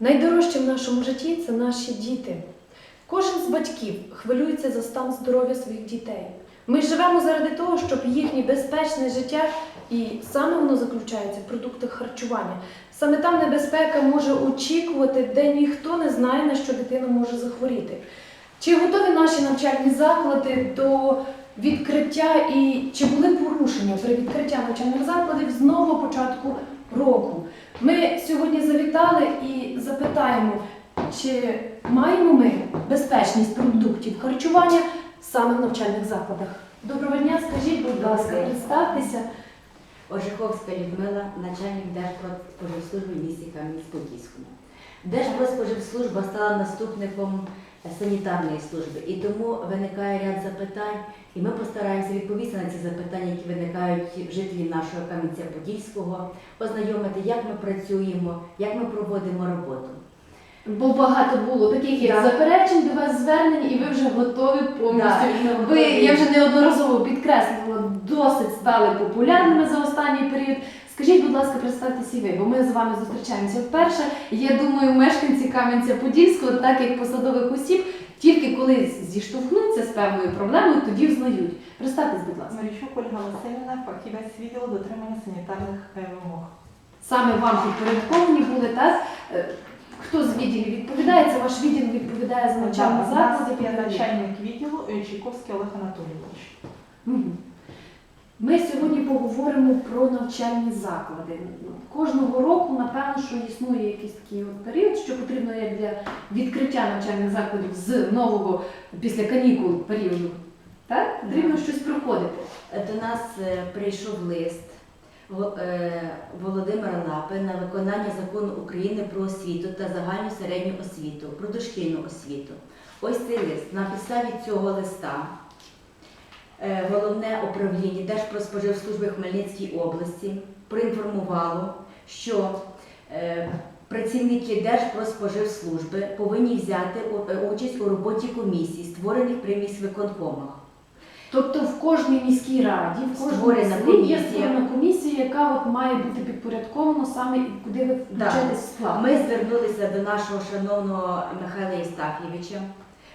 Найдорожче в нашому житті це наші діти. Кожен з батьків хвилюється за стан здоров'я своїх дітей. Ми живемо заради того, щоб їхнє безпечне життя, і саме воно заключається в продуктах харчування. Саме там небезпека може очікувати, де ніхто не знає, на що дитина може захворіти. Чи готові наші навчальні заклади до відкриття і чи були порушення при відкритті навчальних закладів з нового початку року? Ми сьогодні завітали і запитаємо, чи маємо ми безпечність продуктів харчування саме в навчальних закладах. Доброго дня, скажіть, будь ласка, представтеся. Ожиховська Людмила, начальник Держпродспоживслужби в місті Кам'янець-Подільському. Держпродспоживслужба стала наступником санітарної служби, і тому виникає ряд запитань, і ми постараємося відповісти на ці запитання, які виникають в жителів нашого Кам'янця-Подільського, ознайомити, як ми працюємо, як ми проводимо роботу. Бо багато було таких як Так. заперечень до вас звернень, і ви вже готові повністю. Да, Ви я вже неодноразово підкреслювала, досить стали популярними за останній період. Скажіть, будь ласка, представтеся і ви, бо ми з вами зустрічаємося вперше. Я думаю, мешканці Кам'янця-Подільського, так як посадових осіб, тільки коли зіштовхнуться з певною проблемою, тоді взнають. Представтесь, будь ласка. Марічук Ольга Васильівна, фахівець відділу дотримання санітарних е, вимог. Саме вам підпорядковані були, так? Е, Хто з відділів відповідає? Це ваш відділ відповідає за і так далі. начальник відділу е, Чайковський Олег Анатолійович. Ми сьогодні поговоримо про навчальні заклади. Кожного року, напевно, що існує якийсь такий от період, що потрібно як для відкриття навчальних закладів з нового після канікул періоду. Так? Потрібно щось проходити. До нас е, прийшов лист е, Володимира Лапи на виконання закону України про освіту та загальну середню освіту, про дошкільну освіту. Ось цей лист. На підставі цього листа головне управління Держпродспоживслужби Хмельницькій області проінформувало, що е, працівники Держпродспоживслужби повинні взяти е, участь у роботі комісій, створених при міськвиконкомах. Тобто в кожній міській раді, в Створена селі є створена комісія, яка от має бути підпорядкована саме куди ви Да. склад. Ми звернулися до нашого шановного Михайла Єстафєвича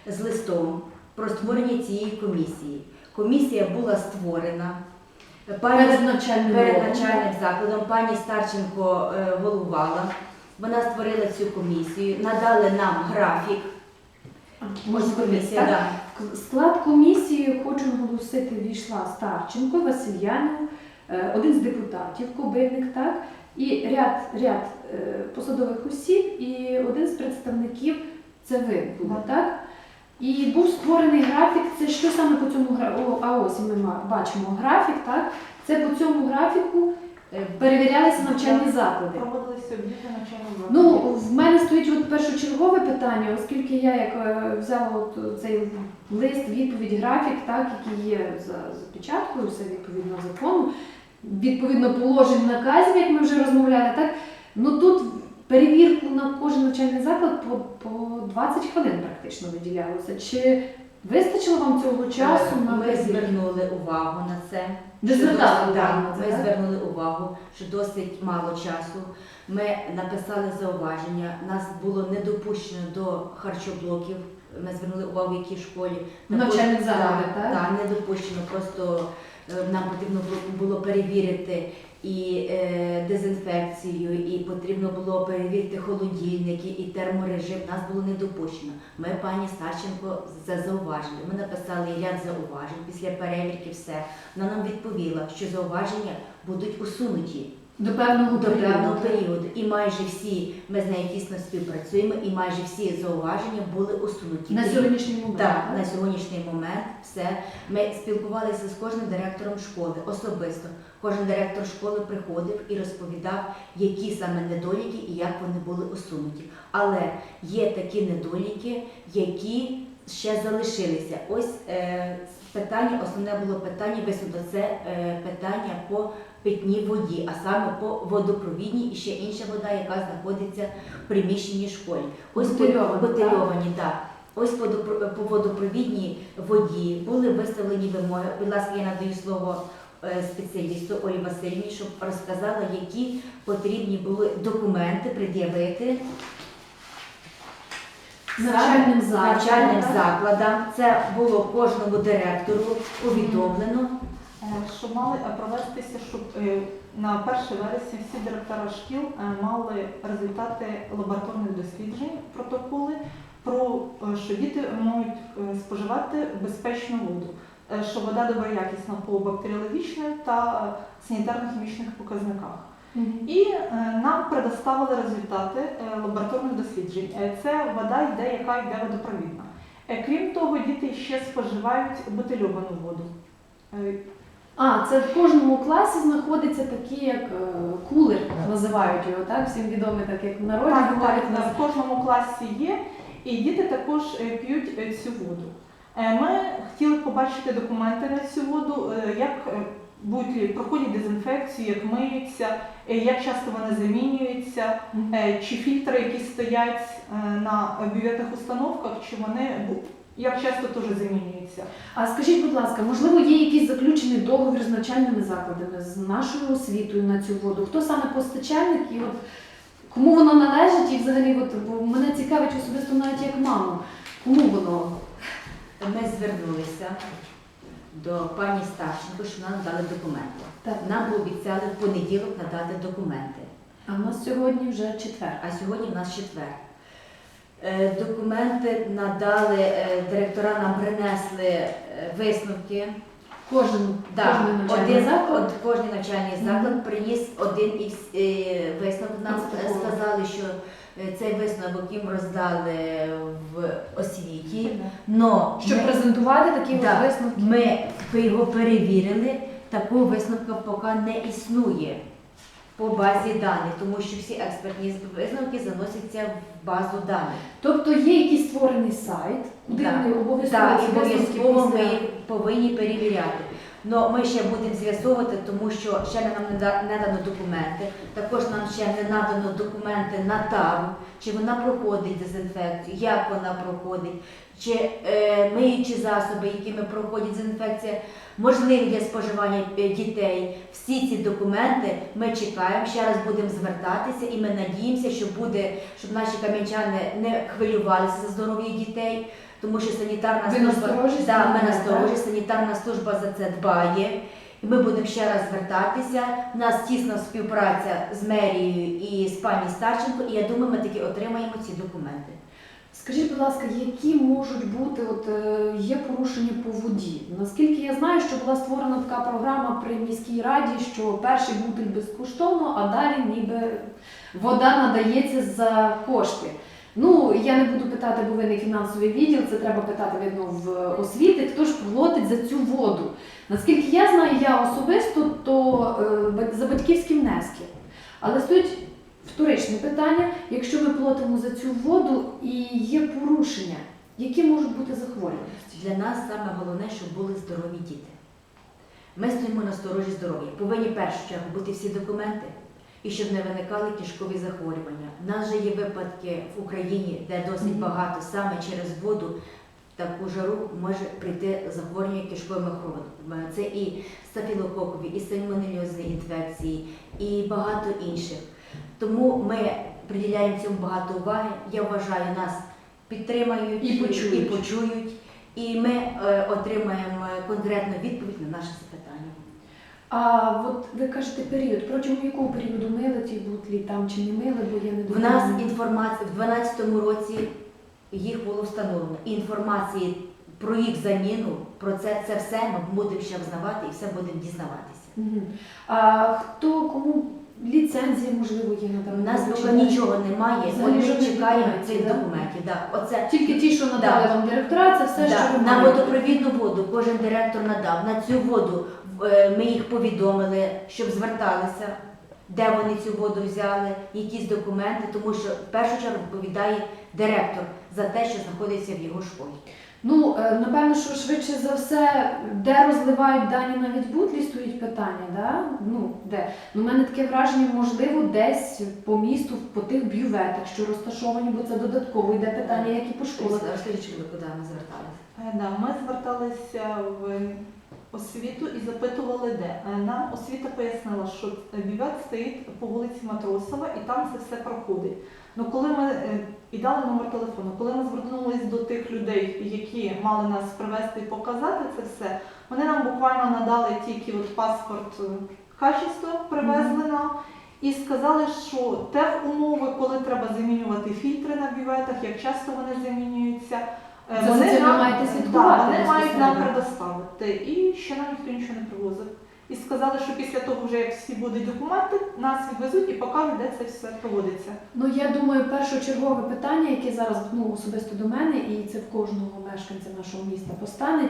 з листом про створення цієї комісії. Комісія була створена. Пані Перед навчальним перед роком. закладом пані Старченко е, головувала. Вона створила цю комісію, надали нам графік. Ось комісія, так? да. В склад комісії хочу наголосити, війшла Старченко, Васильянов, е, один з депутатів, Кобильник, так, і ряд, ряд е, посадових осіб, і один з представників це ви були, так? І був створений графік. Це що саме по цьому графіку? А ось ми бачимо графік, так? Це по цьому графіку Е, перевірялися навчальні заклади. Проводилися об'єкти навчальних закладів. Ну, в мене стоїть от першочергове питання, оскільки я як е, взяла от цей лист, відповідь, графік, так, який є за, за печаткою, все відповідно закону, відповідно положень наказів, як ми вже розмовляли, так. Ну тут перевірку на кожен навчальний заклад по, по 20 хвилин практично виділялося. Чи вистачило вам цього часу на Ми перевірку? звернули увагу на це. Що звертали досить- увагу так, на це, Ми так? звернули увагу, що досить мало часу. Ми написали зауваження. Нас було не допущено до харчоблоків. Ми звернули увагу, в якій школі В навчальних закладах, так? Так, не допущено. Просто е, нам потрібно було- було перевірити і е, дезінфекцію, і потрібно було перевірити холодильники і терморежим. Нас було не допущено. Ми пані Старченко за зауваження. Ми написали ряд зауважень. Після перевірки все. Вона нам відповіла, що зауваження будуть усунуті До певного до певного періоду. І майже всі ми з нею тісно співпрацюємо, і майже всі зауваження були усунуті. На сьогоднішній момент. так, так? на сьогоднішній момент все. Ми спілкувалися з кожним директором школи особисто. Кожен директор школи приходив і розповідав, які саме недоліки і як вони були усунуті. Але є такі недоліки, які ще залишилися. Ось е, питання, основне було питання висунуто. Це е, питання по питній воді, а саме по водопровідній і ще інша вода, яка знаходиться в приміщенні школи. Ось по- так? Ось по водопровідній воді були виставлені вимоги. Будь ласка, я надаю слово спеціалісту Олі Васильівні, щоб розказала, які потрібні були документи пред'явити Навчальним закладам, навчальним закладам. Це було кожному директору повідомлено. Е, Що мали е, провестися, щоб е, на 1 вересня всі директора шкіл е, мали результати лабораторних досліджень, протоколи про е, що діти можуть е, споживати безпечну воду, е, що вода доброякісна по бактеріологічних та е, санітарно-хімічних показниках. Мгм. І е, нам предоставили результати е, лабораторних досліджень. Е, Це вода йде, яка йде водопровідна. Е, Крім того, діти ще споживають бутильовану воду. Е, А, це в кожному класі знаходиться такі, як е, кулер, називають його, так? Всім відомий, так як в народі Так, так, в кожному класі є, і діти також е, п'ють е, цю воду. Е, Ми хотіли побачити документи на цю воду, е, як е, будуть проходять дезінфекцію, як миються, як часто вони замінюються, чи фільтри, які стоять на бюветних установках, чи вони як часто теж замінюються. А скажіть, будь ласка, можливо, є якийсь заключений договір з навчальними закладами, з нашою освітою на цю воду? Хто саме постачальник і от кому воно належить? І взагалі, от, бо мене цікавить особисто навіть як маму. Кому воно? Ми звернулися до пані Старченко, що нам дали документи. Так. Нам пообіцяли в понеділок надати документи. А в нас сьогодні вже четвер. а сьогодні в нас четвер. Е, Документи надали, е, директора нам принесли е, висновки. Кожен, Да, кожен навчальний один, заклад. от, кожен навчальний заклад приніс один із е, висновок. Нам е, сказали, що е, цей висновок їм роздали в освіті. Но Щоб ми- презентувати такі Да. висновки. ми його перевірили, такого висновку поки не існує по базі даних, тому що всі експертні висновки заносяться в базу даних. Тобто є якийсь створений сайт, куди Да. вони обов'язково висновки обов'язково ми їх повинні перевіряти. Но ми ще будемо з'ясовувати, тому що ще нам не дано документи. Також нам ще не надано документи на тару, чи вона проходить дезінфекцію, як вона проходить, чи е, миючі засоби, якими проходить дезінфекція, можливі для споживання е, дітей. Всі ці документи ми чекаємо, ще раз будемо звертатися, і ми надіємося, що буде, щоб наші кам'янчани не хвилювалися за здоров'я дітей. Тому що санітарна Ви служба насторожі да, ми насторожі, санітарна служба за це дбає. І ми будемо ще раз звертатися. У нас тісна співпраця з мерією і з пані Старченко, і я думаю, ми таки отримаємо ці документи. Скажіть, будь ласка, які можуть бути от е, є порушення по воді? Наскільки я знаю, що була створена така програма при міській раді, що перший бутиль безкоштовно, а далі ніби вода надається за кошти. Ну я не буду питати, бо ви не фінансовий відділ, це треба питати видно в освіти. Хто ж платить за цю воду? Наскільки я знаю, я особисто, то е, за батьківські внески. Але стоїть вторичне питання, якщо ми платимо за цю воду і є порушення, які можуть бути захворюваності? Для нас саме головне, щоб були здорові діти. Ми стоїмо на сторожі здоров'я. Повинні в першу чергу бути всі документи і щоб не виникали кишкові захворювання. У нас же є випадки в Україні, де досить багато саме через воду таку жару може прийти захворювання кишковими хворобами. Це і стафілококові, і сальмонельозні інфекції, і багато інших. Тому ми приділяємо цьому багато уваги. Я вважаю, нас підтримають І почують. і почують. І ми е, отримаємо конкретну відповідь на наше запитання. А от ви кажете період, протягом якого періоду мили ті бутлі там чи не мили, бо я не В нас інформація в 12-му році їх було встановлено. І інформації про їх заміну, про це, це все ми будемо ще взнавати і все будемо дізнаватися. Мгм. А хто кому ліцензія можливо є на У нас поки нічого немає, ми жодних чекаємо цих да? документів. Да. Оце Тільки ті, що надали Да. вам директора, це все, Да, що ви на маєте. водопровідну воду кожен директор надав. На цю воду ми їх повідомили, щоб зверталися, де вони цю воду взяли, якісь документи, тому що в першу чергу відповідає директор за те, що знаходиться в його школі. Ну, е, напевно, що швидше за все, де розливають дані навіть бутлі, стоїть питання, да? Ну, де? Ну, у мене таке враження, можливо, десь по місту, по тих бюветах, що розташовані, бо це додатково йде питання, як і по школах. Розкажіть, ви куди ми зверталися? Е, Да, ми зверталися в освіту і запитували, де. Е, Нам освіта пояснила, що бювет стоїть по вулиці Матросова і там це все проходить. Ну коли ми е, і дали номер телефону, коли ми звернулись до тих людей, які мали нас привезти і показати це все, вони нам буквально надали тільки от паспорт е, качества, привезли нам. І сказали, що те умови, коли треба замінювати фільтри на бюветах, як часто вони замінюються, е, За мають нам предоставити. І ще нам ніхто нічого не привозив. І сказали, що після того, вже як всі будуть документи, нас відвезуть і покажуть, де це все проводиться. Ну я думаю, першочергове питання, яке зараз ну, особисто до мене, і це в кожного мешканця нашого міста постане.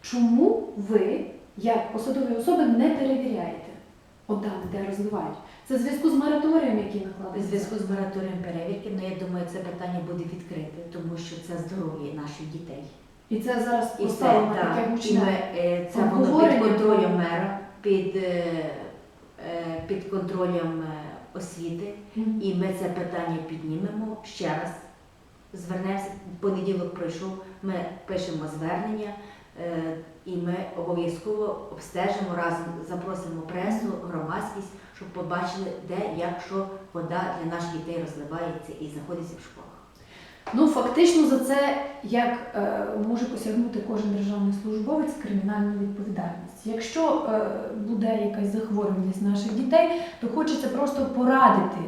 Чому ви, як посадові особи, не перевіряєте от де розливають? Це в зв'язку з мораторієм, який накладений. зв'язку з мораторієм перевірки, ну я думаю, це питання буде відкрите, тому що це здоров'я наших дітей. І це зараз І це, поставлено так, таке і гучне. ми, е, це воно обговорення під контролем мера, під, е, е, під контролем е, освіти. Мгм. І ми це питання піднімемо ще раз. Звернемося, понеділок пройшов, ми пишемо звернення, е, і ми обов'язково обстежимо разом, запросимо пресу, громадськість, щоб побачили, де, як, що вода для наших дітей розливається і знаходиться в школах. Ну, фактично за це як е, може посягнути кожен державний службовець кримінальну відповідальність. Якщо е, буде якась захворюваність наших дітей, то хочеться просто порадити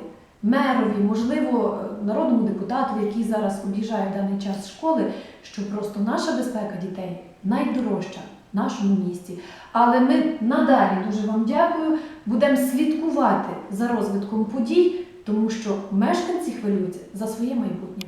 мерові, можливо, народному депутату, який зараз об'їжджає в даний час школи, що просто наша безпека дітей найдорожча в нашому місті. Але ми надалі дуже вам дякую. Будемо слідкувати за розвитком подій, тому що мешканці хвилюються за своє майбутнє.